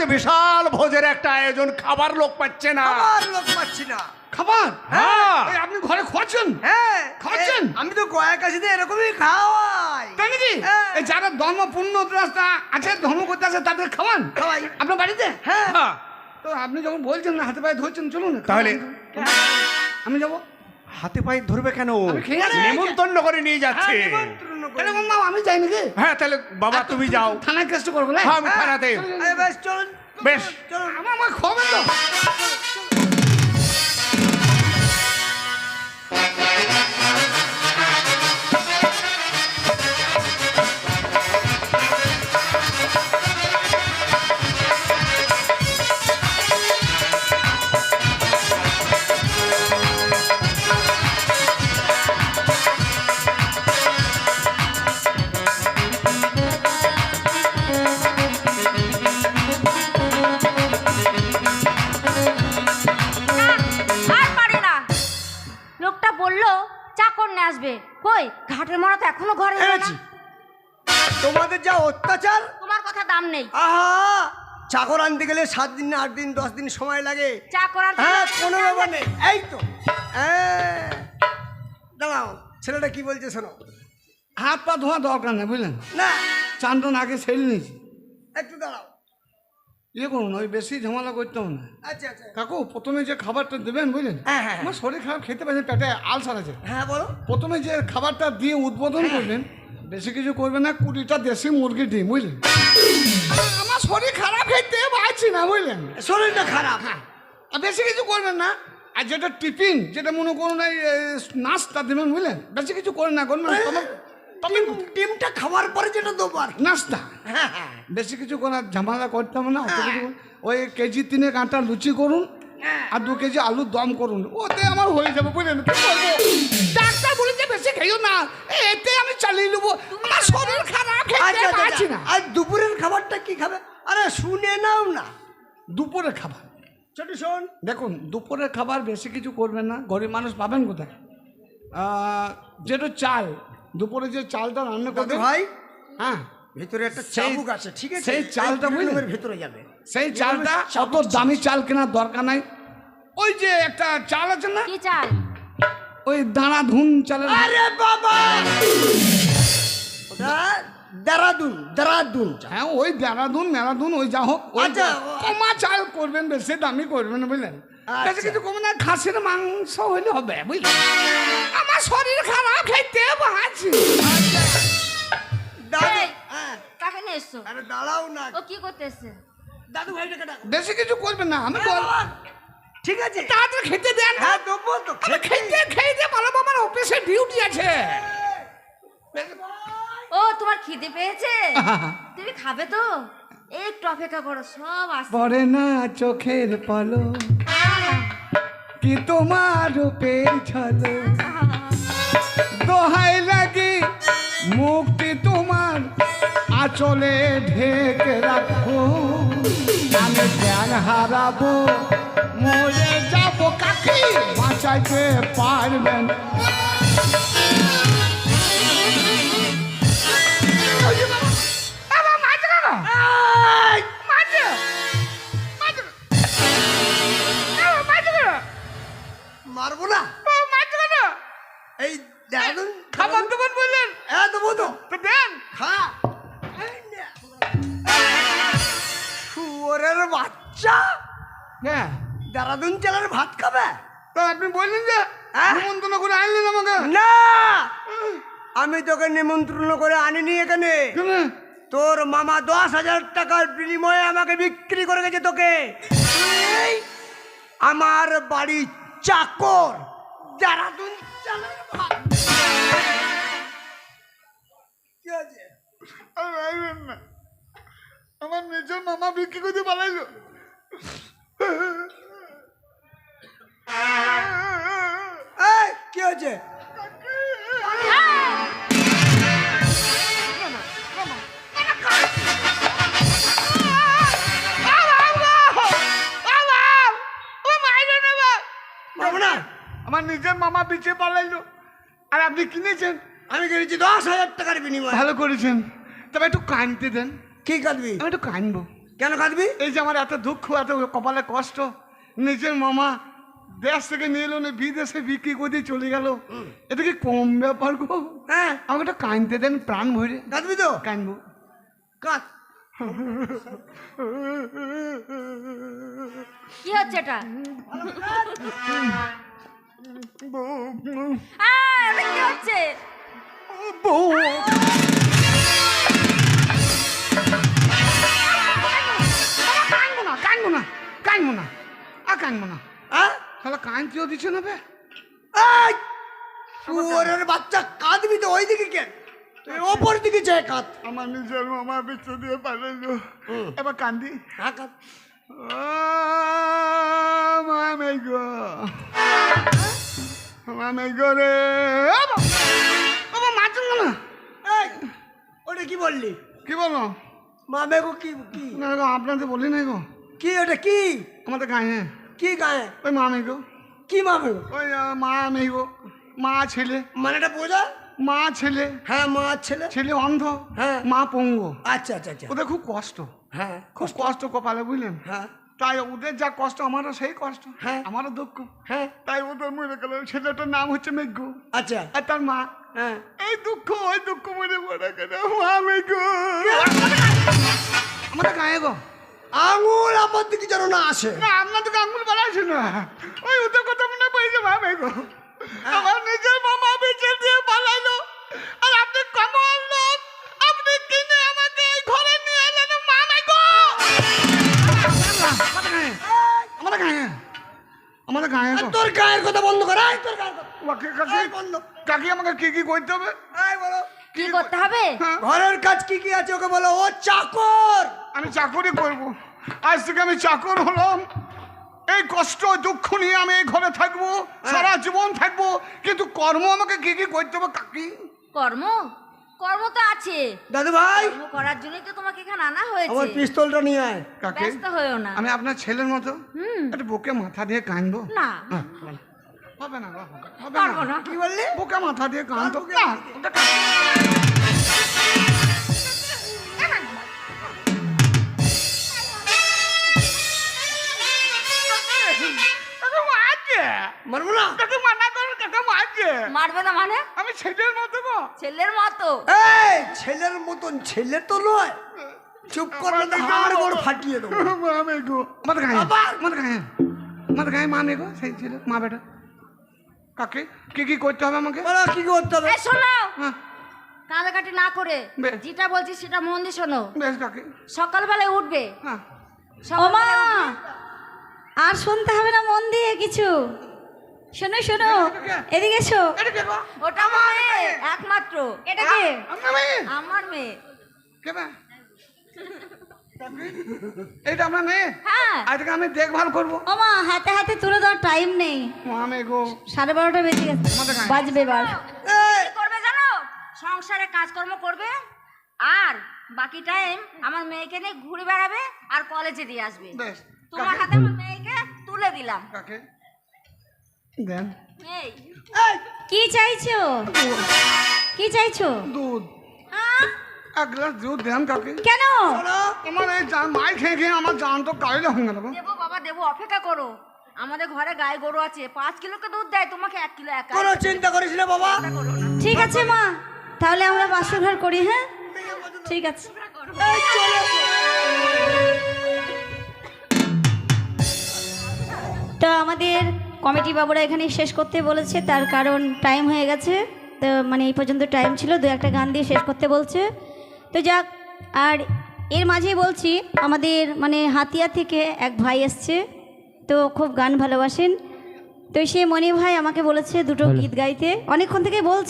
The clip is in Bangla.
বাড়িতে বিশাল ভোজের একটা আয়োজন খাবার লোক পাচ্ছে না। আমার লোক পাচ্ছি না। খাবার? হ্যাঁ। আপনি ঘরে খোঁজছেন হ্যাঁ। খাচ্ছেন? আমি তো গয়া কাশিতে এরকমই খাওয়াই। তাই নাকি? হ্যাঁ। এই যারা ধর্ম পূর্ণ রাস্তা আছে ধর্ম করতে আছে তাদের খাওয়ান? খাওয়াই। আপনার বাড়িতে? হ্যাঁ। হ্যাঁ। তো আপনি যখন বলছেন না হাতে পায়ে ধরছেন চলুন। তাহলে? আমি যাব। হাতে পায়ে ধরবে কেন। নেমন্তন্ন করে নিয়ে যাচ্ছে। হ্যাঁ, তাহলে আমি যাই নাকি হ্যাঁ তাহলে বাবা তুমি যাও। থানায় কেসটা করব না? হ্যাঁ আমি থানাতে। বেশ চলুন বেশ। চলুন। আমার আমার খবর তোমাদের যা অত্যাচার? তোমার কথা দাম নেই। আহা! চাকর আনতে গেলে সাত দিন আট দিন দশ দিন সময় লাগে। চাকর হ্যাঁ কোনো ব্যাপার নেই। এই তো। হ্যাঁ। দাঁড়াও ছেলেটা কি বলছে শোনো? হাত পা ধোয়া দরকার নেই বুঝলেন? না। চান্দন আগে সেরে নিয়েছি। একটু দাঁড়াও। ইয়ে করুন ওই বেশি ঝামেলা করতাম না। আচ্ছা আচ্ছা। কাকু প্রথমে যে খাবারটা দেবেন বুঝলেন? হ্যাঁ, হ্যাঁ, আমার শরীর খারাপ খেতে পারছেন পেটে আলসার আছে। হ্যাঁ বলো। প্রথমে যে খাবারটা দিয়ে উদ্বোধন করবেন বেশি কিছু করবে না কুড়িটা দেশি মুরগি ডিম বুঝলেন আমার- শরীর খারাপ খেতে পারছি না বুঝলেন শরীরটা খারাপ। হ্যাঁ আর বেশি কিছু করবেন না। আর যেটা টিফিন যেটা মনে করুন এই নাস্তা দেবেন বুঝলেন বেশি কিছু করেন না করবেন না। তবে ডিমটা খাওয়ার পরে যেটা দেবার। নাস্তা। হ্যাঁ হ্যাঁ। বেশি কিছু করার ঝামেলা করতাম না কর- ওই কেজি তিনে কাঁটা লুচি করুন আর দু কেজি আলুর দম করুন। ওতে আমার হয়ে যাবে বুঝলেন? ডাক্তার বলেছে বেশি খেয়েও না। এতে আমি চালিয়ে নেব। আমার শরীর খারাপ আচ্ছা খেতে আচ্ছা, আচ্ছা না। আর দুপুরের খাবারটা কি খাবে? আরে শুনে নাও না। দুপুরের খাবার। ছোট শোন। দেখুন দুপুরের খাবার বেশি কিছু করবেন না। গরিব মানুষ পাবেন কোথায়? যেটা চাল দুপুরে যে চালটা রান্না করবে ভাই। হ্যাঁ। ভিতরে একটা সেই- চাবুক আছে ঠিক আছে? সেই চালটা বুঝলেন? ভিতরে যাবে। সেই চালটা অত দামি চাল কেনার দরকার নাই। ওই যে একটা চাল আছে না? কি চাল? ওই দানা ধুন চালের আরে বাবা! ওটা দেরাদুন দেরাদুন হ্যাঁ ওই দেরাদুন মেরাদুন ওই যা হোক আচ্ছা, কমা চাল করবেন বেশি দামি করবেন বুঝলেন? বেশি আচ্ছা। কিছু করবেন না খাসির মাংস হইলে হবে বুঝলেন আমার শরীর খারাপ খেতে পারছি এসছো আরে দাঁড়াও না। ও কি করতে দাদু ভাইটাকে ডাকো বেশি কিছু করবেন না আমি আরে ঠিক আছে। তাড়াতাড়ি খেতে দেন হ্যাঁ দেবো তো খেতে। খেতে ভালো আমার অফিসে ডিউটি আছে। ও তোমার খিদে পেয়েছে? তুমি খাবে তো? একটু অপেক্ষা করো সব পরে না চোখের পলো কি তোমার ছলো? দোহাই লাগি মুক্তি তোমার আচলে ঢেকে রাখো। আমি জ্ঞান হারাবো মরে যাব কাকি? বাঁচাইতে পারবেন। মারবো না? এই দেরাদুন খাবার দেবেন বললেন। হ্যাঁ দেবো তো। তো দেন। খা। শুয়োরের বাচ্চা? হ্যাঁ দেরাদুন চালের ভাত খাবে? তো আপনি বললেন যে হ্যাঁ? নিমন্ত্রণ করে আনলেন আমাকে। না! আমি তোকে নিমন্ত্রণ করে আনিনি এখানে। তোর মামা দশ হাজার টাকার বিনিময়ে আমাকে বিক্রি করে গেছে তোকে। আমার বাড়ি চাকর দেরাদুন চালের ভাত। কি আছে। আমার নিজের মামা বিক্রি করতে পারাইলো এই কি হয়েছে? আমার নিজের মামা বিচে পালাইলো। আর আপনি কিনেছেন? আমি কিনেছি দশ হাজার টাকার বিনিময়। ভালো করেছেন। তবে একটু কানতে দেন। কি কাঁদবি? আমি একটু কানবো কেন কাঁদবি? এই যে আমার এত দুঃখ এত কপালে কষ্ট। নিজের মামা দেশ থেকে নিয়ে এলো না বিদেশে বিক্রি করে দিয়ে চলে গেল। এটা কি কম ব্যাপার গো? হ্যাঁ। আমাকে একটু কাঁদতে দেন প্রাণ ভরে। কাঁদবি তো? কাঁদবো। কাঁদ। কি হচ্ছে এটা? আহ, এটা কি হচ্ছে? কাঁদবো না কাঁদবো না কাঁদবো না আর কাঁদবো না হ্যাঁ তাহলে কাঁদতেও দিচ্ছে না বে শুয়োরের বাচ্চা কাঁদবি তো ওই দিকে কেন ওপর দিকে চেয়ে কাঁদ আমার নিজের মামা বিশ্ব দিয়ে পাঠালো এবার কান্দি হ্যাঁ কাঁদ মামে গো মামে গো রে আমার মারছেন না ওটা কি বললি কি বলো? মামে গো কি কি? না গো আপনাদের বলি নাই গো। কি ওটা কি? আমাদের গায়ে। কি গায়ে? ওই মামে গো। কি মামে গো? ওই মা মেয়ে গো। মা ছেলে। মানে এটা বোঝা? মা ছেলে। হ্যাঁ মা ছেলে। ছেলে অন্ধ। হ্যাঁ। মা পঙ্গু। আচ্ছা আচ্ছা আচ্ছা। ওদের খুব কষ্ট। হ্যাঁ খুব কষ্ট। কপালে বুঝলেন? হ্যাঁ। তাই ওদের যা কষ্ট আমারও সেই কষ্ট। হ্যাঁ। আমারও দুঃখ। হ্যাঁ। তাই ওদের মরে গেল ছেলেটার নাম হচ্ছে মেঘ। আচ্ছা। আর তার মা এই দুঃখ ওই দুঃখ মনে পড়ে কেন? আমি আমাদের গায়ে গো। আঙুল আমার দিকে যেন না আসে। না আপনাদের আঙুল বাড়াইছে না। ওই ওদের কথা মনে পড়েছে ভাবে গো। আমার নিজের মামা বেঁচে আমাদের গায়ে তোর গায়ের কথা বন্ধ কর এই তোর গায়ের কথা। বন্ধ। কাকি আমাকে কি কি করতে হবে? এই বলো। কি করতে হবে? ঘরের কাজ কি কি আছে ওকে বলো। ও চাকর। আমি চাকরি করব। আজ থেকে আমি চাকর হলাম। এই কষ্ট দুঃখ নিয়ে আমি এই ঘরে থাকব সারা জীবন থাকব। কিন্তু কর্ম আমাকে কি কি করতে হবে কাকি? কর্ম? কর্ম তো আছে। দাদু ভাই! কর্ম করার জন্যই তো তোমাকে এখানে আনা আমার হয়েছে পিস্তলটা নিয়ে আয় কাকি? ব্যস্ত হয়েও না। আমি আপনার ছেলের মতো? হুম। একটু বুকে মাথা দিয়ে কাঁদবো? না। হবে না। হবে পারব না না। কি বললি? বুকে মাথা দিয়ে কাঁদতো বুকে না? ওটা। মারবো না? মানা। মারবে না মানে? আমি ছেলের মতো গো। ছেলের মতো? এই ছেলের মতন ছেলে তো নয়। চুপ করলে তো হাড় গোড় ফাটিয়ে দেবো। মামে গো। আমাদের গায়ে। আবার? আমাদের গায়ে। আমাদের গায়ে মামে গো সেই ছেলে। মা বেটা। কাকে? কি কি করতে হবে আমাকে? বলো কি করতে হবে? এই শোনো। হ্যাঁ। কাঁদাকাটি না করে। যেটা বলছি সেটা মন দিয়ে শোনো। বেশ কাকে? সকালবেলায় উঠবে। হ্যাঁ। আর শুনতে হবে না মন দিয়ে কিছু। শোনো শোনো। এদিকে এসো ওটা আমার একমাত্র। এটা কে? মেয়ে। আমার মেয়ে। কে এইটা মেয়ে। হ্যাঁ। আজকে আমি দেখভাল করব। হাতে হাতে তুলে দেওয়ার টাইম নেই। গো। সাড়ে বারোটা বেজে গেছে। বাজবে করবে জানো? সংসারে কাজকর্ম করবে আর বাকি টাইম আমার মেয়েকে নিয়ে ঘুরে বেড়াবে আর কলেজে দিয়ে আসবে। তোমার হাতে আমার মেয়েকে তুলে দিলাম। কাকে? দেন। কি চাইছো? কি চাইছো? দুধ। আহ, এক গ্লাস দুধ দেন কাকে। কেন? আমার এই মাই খেয়ে খেয়ে আমার জান তো কাইলে হয়ে গেল দেবো বাবা দেবো অপেক্ষা করো। আমাদের ঘরে গায়ে গরু আছে পাঁচ কিলোকে দুধ দেয় তোমাকে এক কিলো একা। কোনো চিন্তা করিস না বাবা। ঠিক আছে মা। তাহলে আমরা বাসর ঘর করি হ্যাঁ? ঠিক আছে। তো আমাদের কমিটি বাবুরা এখানে শেষ করতে বলেছে তার কারণ টাইম হয়ে গেছে তো মানে এই পর্যন্ত টাইম ছিল দু একটা গান দিয়ে শেষ করতে বলছে। তো যাক আর এর মাঝেই বলছি আমাদের মানে হাতিয়া থেকে এক ভাই এসছে তো খুব গান ভালোবাসেন। তো সে মনি ভাই আমাকে বলেছে দুটো গীত গাইতে। অনেকক্ষণ থেকে বলছে